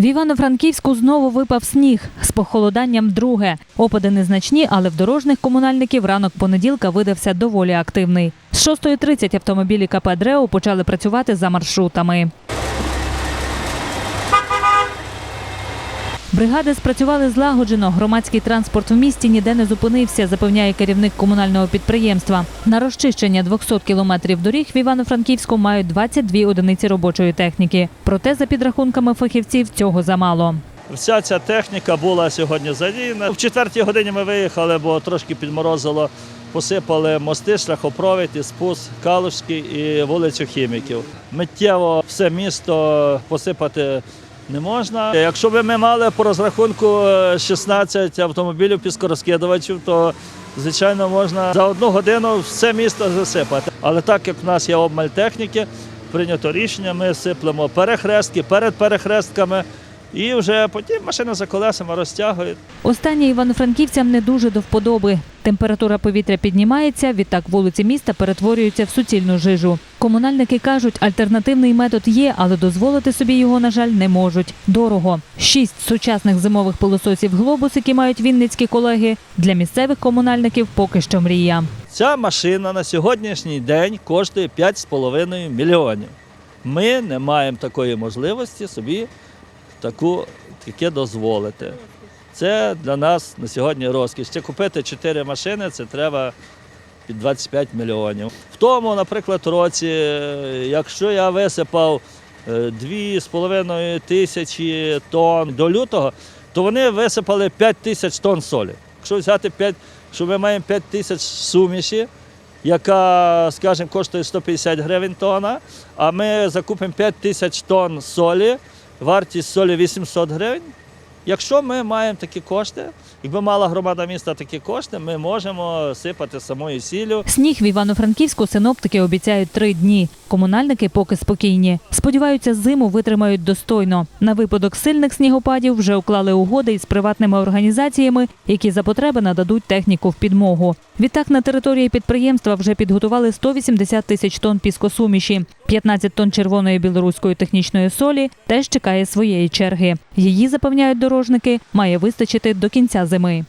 В Івано-Франківську знову випав сніг з похолоданням друге. Опади незначні, але в дорожніх комунальників ранок понеділка видався доволі активний. З 6.30 автомобілі КП «Дрео» почали працювати за маршрутами. Бригади спрацювали злагоджено. Громадський транспорт в місті ніде не зупинився, запевняє керівник комунального підприємства. На розчищення 200 кілометрів доріг в Івано-Франківську мають 22 одиниці робочої техніки. Проте, за підрахунками фахівців, цього замало. Вся ця техніка була сьогодні задіяна. В четвертій годині ми виїхали, бо трошки підморозило. Посипали мости, шляхопровід і спуск Калушський і вулицю Хіміків. Миттєво все місто посипати не можна. Якщо б ми мали по розрахунку е, 16 автомобілів піскорозкидувачів, то звичайно можна за одну годину все місто засипати. Але так як в нас є обмаль техніки, прийнято рішення, ми сиплемо перехрестки перед перехрестками. І вже потім машини за колесами розтягують. Останнє івано-франківцям не дуже до вподоби. Температура повітря піднімається, відтак вулиці міста перетворюються в суцільну жижу. Комунальники кажуть, альтернативний метод є, але дозволити собі його, на жаль, не можуть. Дорого. Шість сучасних зимових пилососів глобус, які мають вінницькі колеги, для місцевих комунальників поки що мрія. Ця машина на сьогоднішній день коштує 5,5 мільйонів. Ми не маємо такої можливості собі таку, таке дозволити. Це для нас на сьогодні розкіш. Ще купити 4 машини це треба під 25 мільйонів. В тому, наприклад, році, е, якщо я висипав е, 2,5 тисячі тонн до лютого, то вони висипали 5 тисяч тонн солі. Якщо взяти 5, що ми маємо 5 тисяч суміші, яка, скажімо, коштує 150 гривень тонна, а ми закупимо 5 тисяч тонн солі, вартість солі 800 гривень. Якщо ми маємо такі кошти, якби мала громада міста такі кошти, ми можемо сипати самою сіллю. Сніг в Івано-Франківську синоптики обіцяють три дні. Комунальники поки спокійні. Сподіваються, зиму витримають достойно. На випадок сильних снігопадів вже уклали угоди із приватними організаціями, які за потреби нададуть техніку в підмогу. Відтак на території підприємства вже підготували 180 тисяч тонн піскосуміші. 15 тонн червоної білоруської технічної солі теж чекає своєї черги. Її запевняють дорожники, має вистачити до кінця зими.